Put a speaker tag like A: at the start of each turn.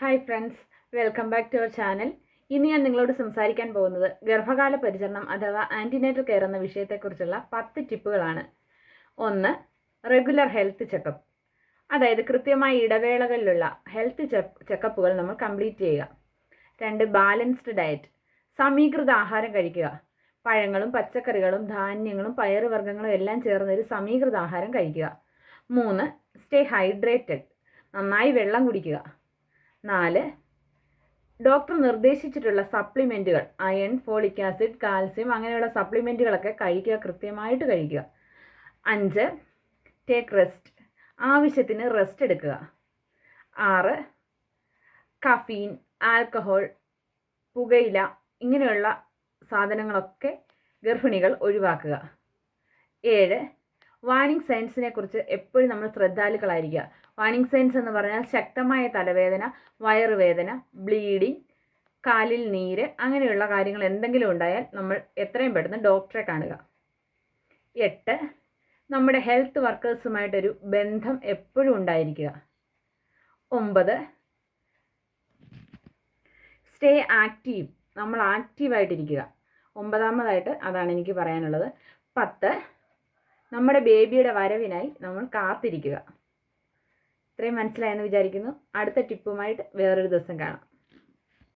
A: Hi friends welcome back to our channel ഇന്ന് ഞാൻ നിങ്ങളോട് സംസാരിക്കാൻ പോകുന്നത് ഗർഭകാല പരിചരണം അഥവാ ആന്റിനേറ്റൽ കെയർ എന്ന വിഷയത്തെക്കുറിച്ചുള്ള പത്ത് ടിപ്പുകളാണ്. ഒന്ന് റെഗുലർ ഹെൽത്ത് ചെക്കപ്പ് അതായത് കൃത്യമായ ഇടവേളകളിലുള്ള ഹെൽത്ത് ചെക്കപ്പുകൾ നമ്മൾ കംപ്ലീറ്റ് ചെയ്യുക. രണ്ട് ബാലൻസ്ഡ് ഡയറ്റ് സമീകൃത ആഹാരം കഴിക്കുക. പഴങ്ങളും പച്ചക്കറികളും ധാന്യങ്ങളും പയറുവർഗങ്ങളും എല്ലാം ചേർന്നൊരു സമീകൃത ആഹാരം കഴിക്കുക. മൂന്ന് സ്റ്റേ ഹൈഡ്രേറ്റഡ് നന്നായി വെള്ളം കുടിക്കുക. നാല്. ഡോക്ടർ നിർദ്ദേശിച്ചിട്ടുള്ള സപ്ലിമെന്റുകൾ അയൺ ഫോളിക് ആസിഡ് കാൽസ്യം അങ്ങനെയുള്ള സപ്ലിമെന്റുകളൊക്കെ കഴിക്കുക കൃത്യമായിട്ട് കഴിക്കുക. അഞ്ച് ടേക്ക് റെസ്റ്റ് ആവശ്യത്തിന് റെസ്റ്റ് എടുക്കുക. ആറ് കഫീൻ ആൽക്കഹോൾ പുകയില ഇങ്ങനെയുള്ള സാധനങ്ങളൊക്കെ ഗർഭിണികൾ ഒഴിവാക്കുക. ഏഴ് വാണിംഗ് സയൻസിനെ കുറിച്ച് എപ്പോഴും നമ്മൾ ശ്രദ്ധാലുക്കളായിരിക്കുക. വാണിംഗ് സൈൻസ് എന്ന് പറഞ്ഞാൽ ശക്തമായ തലവേദന വയറുവേദന ബ്ലീഡിങ് കാലിൽ നീര് അങ്ങനെയുള്ള കാര്യങ്ങൾ എന്തെങ്കിലും ഉണ്ടായാൽ നമ്മൾ എത്രയും പെട്ടെന്ന് ഡോക്ടറെ കാണുക. എട്ട് നമ്മുടെ ഹെൽത്ത് വർക്കേഴ്സുമായിട്ടൊരു ബന്ധം എപ്പോഴും ഉണ്ടായിരിക്കുക. ഒമ്പത് സ്റ്റേ ആക്റ്റീവ് നമ്മൾ ആക്റ്റീവായിട്ടിരിക്കുക ഒമ്പതാമതായിട്ട് അതാണ് എനിക്ക് പറയാനുള്ളത്. പത്ത് നമ്മുടെ ബേബിയുടെ വരവിനായി നമ്മൾ കാത്തിരിക്കുക. ഇത്രയും മനസ്സിലായെന്ന് വിചാരിക്കുന്നു. അടുത്ത ടിപ്പുമായിട്ട് വേറൊരു ദിവസം കാണാം.